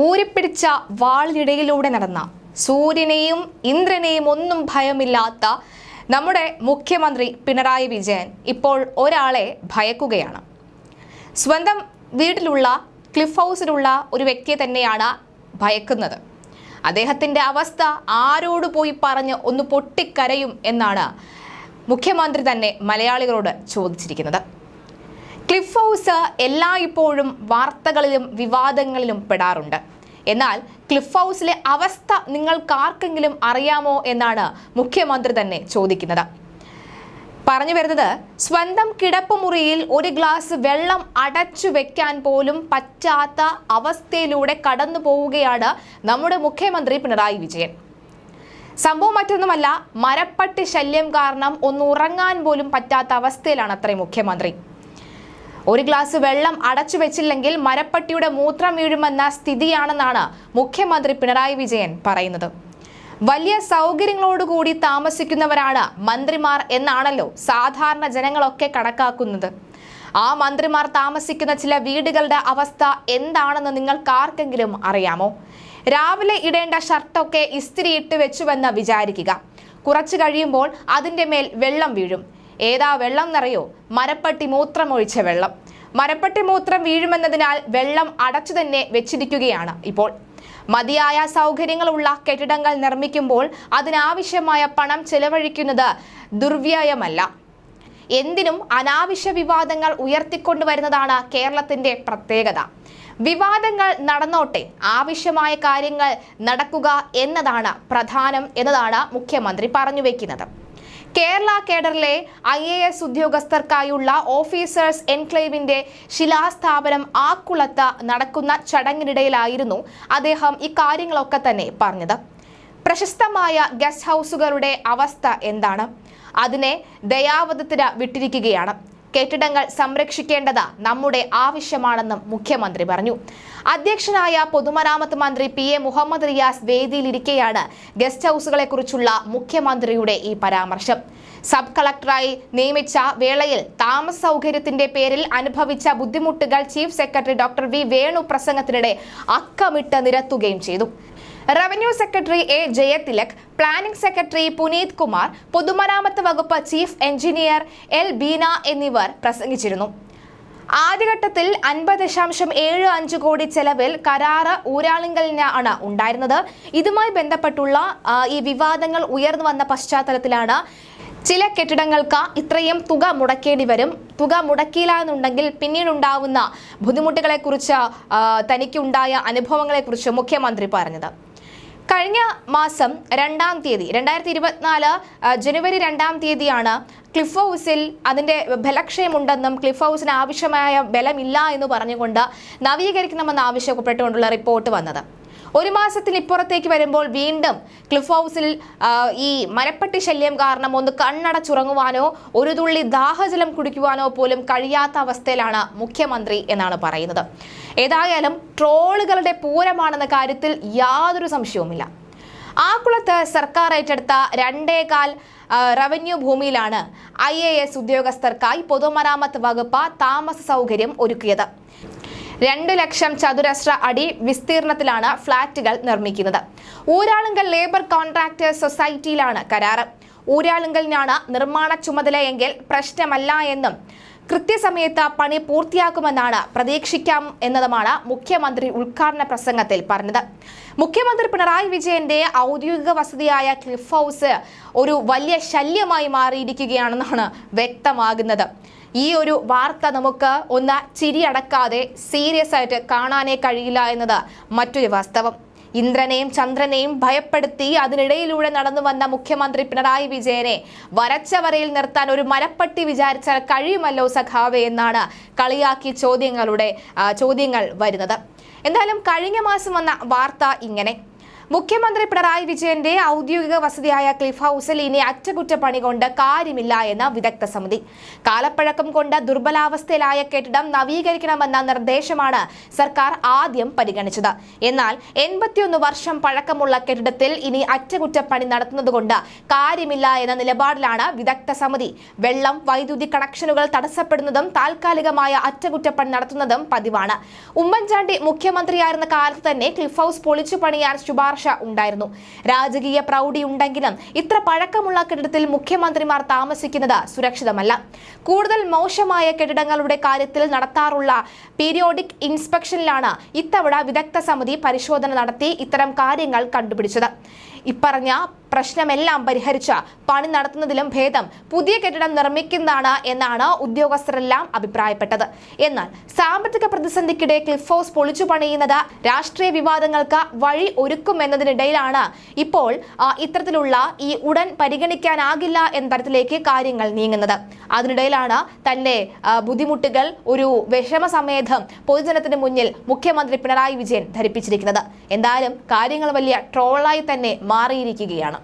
ഊരിപ്പിടിച്ച വാളിനിടയിലൂടെ നടന്ന സൂര്യനെയും ഇന്ദ്രനെയും ഒന്നും ഭയമില്ലാത്ത നമ്മുടെ മുഖ്യമന്ത്രി പിണറായി വിജയൻ ഇപ്പോൾ ഒരാളെ ഭയക്കുകയാണ്. സ്വന്തം വീട്ടിലുള്ള ക്ലിഫ് ഹൗസിലുള്ള ഒരു വ്യക്തിയെ തന്നെയാണ് ഭയക്കുന്നത്. അദ്ദേഹത്തിന്റെ അവസ്ഥ ആരോട് പോയി പറഞ്ഞ് ഒന്ന് പൊട്ടിക്കരയും എന്നാണ് മുഖ്യമന്ത്രി തന്നെ മലയാളികളോട് ചോദിച്ചിരിക്കുന്നത്. ക്ലിഫ് ഹൗസ് എല്ലായ്പ്പോഴും വാർത്തകളിലും വിവാദങ്ങളിലും പെടാറുണ്ട്. എന്നാൽ ക്ലിഫ് ഹൗസിലെ അവസ്ഥ നിങ്ങൾക്കാർക്കെങ്കിലും അറിയാമോ എന്നാണ് മുഖ്യമന്ത്രി തന്നെ ചോദിക്കുന്നത്. പറഞ്ഞു വരുന്നത് സ്വന്തം കിടപ്പുമുറിയിൽ ഒരു ഗ്ലാസ് വെള്ളം അടച്ചു വെക്കാൻ പോലും പറ്റാത്ത അവസ്ഥയിലൂടെ കടന്നു പോവുകയാണ് നമ്മുടെ മുഖ്യമന്ത്രി പിണറായി വിജയൻ. സംഭവം മറ്റൊന്നുമല്ല മരപ്പട്ടി ശല്യം കാരണം ഒന്ന് ഉറങ്ങാൻ പോലും പറ്റാത്ത അവസ്ഥയിലാണ് അത്രയും മുഖ്യമന്ത്രി. ഒരു ഗ്ലാസ് വെള്ളം അടച്ചു വെച്ചില്ലെങ്കിൽ മരപ്പട്ടിയുടെ മൂത്രം വീഴുമെന്ന സ്ഥിതിയാണെന്നാണ് മുഖ്യമന്ത്രി പിണറായി വിജയൻ പറയുന്നത്. വലിയ സൗകര്യങ്ങളോടുകൂടി താമസിക്കുന്നവരാണ് മന്ത്രിമാർ എന്നാണല്ലോ സാധാരണ ജനങ്ങളൊക്കെ കണക്കാക്കുന്നത്. ആ മന്ത്രിമാർ താമസിക്കുന്ന ചില വീടുകളുടെ അവസ്ഥ എന്താണെന്ന് നിങ്ങൾക്കാർക്കെങ്കിലും അറിയാമോ? രാവിലെ ഇടേണ്ട ഷർട്ടൊക്കെ ഇസ്തിരി ഇട്ട് വെച്ചുവെന്ന് വിചാരിക്കുക. കുറച്ചു കഴിയുമ്പോൾ അതിന്റെ മേൽ വെള്ളം വീഴും. ഏതാ വെള്ളം എന്നറിയോ? മരപ്പട്ടി മൂത്രമൊഴിച്ച വെള്ളം. മരപ്പട്ടി മൂത്രം വീഴുമെന്നതിനാൽ വെള്ളം അടച്ചു തന്നെ വെച്ചിരിക്കുകയാണ് ഇപ്പോൾ. മതിയായ സൗകര്യങ്ങളുള്ള കെട്ടിടങ്ങൾ നിർമ്മിക്കുമ്പോൾ അതിനാവശ്യമായ പണം ചെലവഴിക്കുന്നത് ദുർവ്യയമല്ല. എന്തിനും അനാവശ്യ വിവാദങ്ങൾ ഉയർത്തിക്കൊണ്ടുവരുന്നതാണ് കേരളത്തിന്റെ പ്രത്യേകത. വിവാദങ്ങൾ നടന്നോട്ടെ ആവശ്യമായ കാര്യങ്ങൾ നടക്കുക എന്നതാണ് പ്രധാനം എന്നതാണ് മുഖ്യമന്ത്രി പറഞ്ഞു വെക്കുന്നത്. കേരള കേഡറിലെ ഐ എ എസ് ഉദ്യോഗസ്ഥർക്കായുള്ള ഓഫീസേഴ്സ് എൻക്ലേവിന്റെ ശിലാസ്ഥാപനം ആക്കുളത്ത് നടക്കുന്ന ചടങ്ങിനിടയിലായിരുന്നു അദ്ദേഹം ഇക്കാര്യങ്ങളൊക്കെ തന്നെ പറഞ്ഞത്. പ്രശസ്തമായ ഗസ്റ്റ് ഹൗസുകളുടെ അവസ്ഥ എന്താണ്? അതിനെ ദയാവധത്തിന് വിട്ടിരിക്കുകയാണ്. കെട്ടിടങ്ങൾ സംരക്ഷിക്കേണ്ടത് നമ്മുടെ ആവശ്യമാണെന്നും മുഖ്യമന്ത്രി പറഞ്ഞു. അധ്യക്ഷനായ പൊതുമരാമത്ത് മന്ത്രി പി എ മുഹമ്മദ് റിയാസ് വേദിയിലിരിക്കെയാണ് ഗസ്റ്റ് ഹൌസുകളെ കുറിച്ചുള്ള മുഖ്യമന്ത്രിയുടെ ഈ പരാമർശം. സബ് കളക്ടറായി നിയമിച്ച വേളയിൽ താമസ സൗകര്യത്തിന്റെ പേരിൽ അനുഭവിച്ച ബുദ്ധിമുട്ടുകൾ chief secretary doctor V Venu പ്രസംഗത്തിനിടെ അക്കമിട്ട് നിരത്തുകയും ചെയ്തു. Revenue secretary A Jayathilak planning secretary Puneet Kumar പൊതുമരാമത്ത് വകുപ്പ് ചീഫ് എഞ്ചിനീയർ എൽ ബീന എന്നിവർ പ്രസംഗിച്ചിരുന്നു. ആദ്യഘട്ടത്തിൽ അൻപത് ദശാംശം ഏഴ് അഞ്ച് കോടി ചെലവിൽ കരാറ് ഊരാളിങ്കലിനാണ് ഉണ്ടായിരുന്നത്. ഇതുമായി ബന്ധപ്പെട്ടുള്ള ഈ വിവാദങ്ങൾ ഉയർന്നു വന്ന പശ്ചാത്തലത്തിലാണ് ചില കെട്ടിടങ്ങൾക്ക് ഇത്രയും തുക മുടക്കേണ്ടി വരും. തുക മുടക്കിയില്ല എന്നുണ്ടെങ്കിൽ പിന്നീടുണ്ടാവുന്ന ബുദ്ധിമുട്ടുകളെക്കുറിച്ച് തനിക്കുണ്ടായ അനുഭവങ്ങളെക്കുറിച്ച് മുഖ്യമന്ത്രി പറഞ്ഞത്. കഴിഞ്ഞ മാസം രണ്ടാം തീയതി രണ്ടായിരത്തി ഇരുപത്തിനാല് ജനുവരി രണ്ടാം തീയതിയാണ് ക്ലിഫ് ഹൗസിൽ അതിന്റെ ബലക്ഷയമുണ്ടെന്നും ക്ലിഫ് ഹൗസിന് ആവശ്യമായ ബലമില്ല എന്ന് പറഞ്ഞുകൊണ്ട് നവീകരിക്കണമെന്ന് ആവശ്യപ്പെട്ടുകൊണ്ടുള്ള റിപ്പോർട്ട് വന്നത്. ഒരു മാസത്തിന് ഇപ്പുറത്തേക്ക് വരുമ്പോൾ വീണ്ടും ക്ലിഫ് ഹൗസിൽ ഈ മരപ്പട്ടി ശല്യം കാരണം ഒന്ന് കണ്ണടച്ചുറങ്ങുവാനോ ഒരു തുള്ളി ദാഹജലം കുടിക്കുവാനോ പോലും കഴിയാത്ത അവസ്ഥയിലാണ് മുഖ്യമന്ത്രി എന്നാണ് പറയുന്നത്. ഏതായാലും ട്രോളുകളുടെ പൂരമാണെന്ന കാര്യത്തിൽ യാതൊരു സംശയവുമില്ല. ആക്കുളത്ത് സർക്കാർ ഏറ്റെടുത്ത രണ്ടേകാൽ റവന്യൂ ഭൂമിയിലാണ് ഐ എ എസ് ഉദ്യോഗസ്ഥർക്കായി പൊതുമരാമത്ത് വകുപ്പ് താമസ സൗകര്യം ഒരുക്കിയത്. രണ്ട് ലക്ഷം ചതുരശ്ര അടി വിസ്തീർണത്തിലാണ് ഫ്ളാറ്റുകൾ നിർമ്മിക്കുന്നത്. ഊരാളുങ്കൽ ലേബർ കോൺട്രാക്ടേഴ്സ് സൊസൈറ്റിയിലാണ് കരാറ്. ഊരാളുങ്കലിനാണ് നിർമ്മാണ ചുമതലയെങ്കിൽ പ്രശ്നമല്ല എന്നും കൃത്യസമയത്ത് പണി പൂർത്തിയാക്കുമെന്നാണ് പ്രതീക്ഷിക്കാം എന്നതുമാണ് മുഖ്യമന്ത്രി ഉദ്ഘാടന പ്രസംഗത്തിൽ പറഞ്ഞത്. മുഖ്യമന്ത്രി പിണറായി വിജയന്റെ ഔദ്യോഗിക വസതിയായ ക്ലിഫ് ഹൗസ് ഒരു വലിയ ശല്യമായി മാറിയിരിക്കുകയാണെന്നാണ് വ്യക്തമാകുന്നത്. ഈ ഒരു വാർത്ത നമുക്ക് ഒന്ന് ചിരിയടക്കാതെ സീരിയസ് ആയിട്ട് കാണാനേ കഴിയില്ല എന്നത് മറ്റൊരു വാസ്തവം. ഇന്ദ്രനെയും ചന്ദ്രനെയും ഭയപ്പെടുത്തി അതിനിടയിലൂടെ നടന്നു വന്ന മുഖ്യമന്ത്രി പിണറായി വിജയനെ വരച്ചവരയിൽ നിർത്താൻ ഒരു മരപ്പട്ടി വിചാരിച്ചാൽ കഴിയുമല്ലോ സഖാവെ എന്നാണ് കളിയാക്കി ചോദ്യങ്ങളുടെ ചോദ്യങ്ങൾ വരുന്നത്. എന്തായാലും കഴിഞ്ഞ മാസം വന്ന വാർത്ത ഇങ്ങനെ. മുഖ്യമന്ത്രി പിണറായി വിജയന്റെ ഔദ്യോഗിക വസതിയായ ക്ലിഫ് ഹൌസിൽ ഇനി അറ്റകുറ്റപ്പണി കൊണ്ട് കാര്യമില്ല എന്ന് വിദഗ്ധ സമിതി. കാലപ്പഴക്കം കൊണ്ട് ദുർബലാവസ്ഥയിലായ കെട്ടിടം നവീകരിക്കണമെന്ന നിർദ്ദേശമാണ് സർക്കാർ ആദ്യം പരിഗണിച്ചത്. എന്നാൽ എൺപത്തിയൊന്ന് വർഷം പഴക്കമുള്ള കെട്ടിടത്തിൽ ഇനി അറ്റകുറ്റപ്പണി നടത്തുന്നതുകൊണ്ട് കാര്യമില്ല എന്ന നിലപാടിലാണ് വിദഗ്ധ സമിതി. വെള്ളം വൈദ്യുതി കണക്ഷനുകൾ തടസ്സപ്പെടുന്നതും താൽക്കാലികമായ അറ്റകുറ്റപ്പണി നടത്തുന്നതും പതിവാണ്. ഉമ്മൻചാണ്ടി മുഖ്യമന്ത്രിയായിരുന്ന കാലത്ത് തന്നെ ക്ലിഫ് ഹൌസ് പൊളിച്ചു പണിയാൻ ശുപാർശ ഉണ്ടായിരുന്നു. രാജകീയ പ്രൗഢി ഉണ്ടെങ്കിലും ഇത്ര പഴക്കമുള്ള കെട്ടിടത്തിൽ മുഖ്യമന്ത്രിമാർ താമസിക്കുന്നത് സുരക്ഷിതമല്ല. കൂടുതൽ മോശമായ കെട്ടിടങ്ങളുടെ കാര്യത്തിൽ നടത്താറുള്ള പീരിയോഡിക് ഇൻസ്പെക്ഷനിലാണ് ഇത്തവണ വിദഗ്ധ സമിതി പരിശോധന നടത്തി ഇത്തരം കാര്യങ്ങൾ കണ്ടുപിടിച്ചത്. ഇപ്പറഞ്ഞ പ്രശ്നമെല്ലാം പരിഹരിച്ച പണി നടത്തുന്നതിലും ഭേദം പുതിയ കെട്ടിടം നിർമ്മിക്കുന്നതാണ് എന്നാണ് ഉദ്യോഗസ്ഥരെല്ലാം അഭിപ്രായപ്പെട്ടത്. എന്നാൽ സാമ്പത്തിക പ്രതിസന്ധിക്കിടെ ക്ലിഫ് ഹൗസ് പൊളിച്ചു പണിയുന്നത് രാഷ്ട്രീയ വിവാദങ്ങൾക്ക് വഴി ഒരുക്കുമെന്നതിനിടയിലാണ്. ഇപ്പോൾ ഇത്തരത്തിലുള്ള ഈ ഉടൻ പരിഗണിക്കാനാകില്ല എന്ന തരത്തിലേക്ക് കാര്യങ്ങൾ നീങ്ങുന്നത്. അതിനിടയിലാണ് തന്റെ ബുദ്ധിമുട്ടുകൾ ഒരു വിഷമസമേതം പൊതുജനത്തിന് മുന്നിൽ മുഖ്യമന്ത്രി പിണറായി വിജയൻ ധരിപ്പിച്ചിരിക്കുന്നത്. എന്തായാലും കാര്യങ്ങൾ വലിയ ട്രോളായി തന്നെ മാറിയിരിക്കുകയാണ്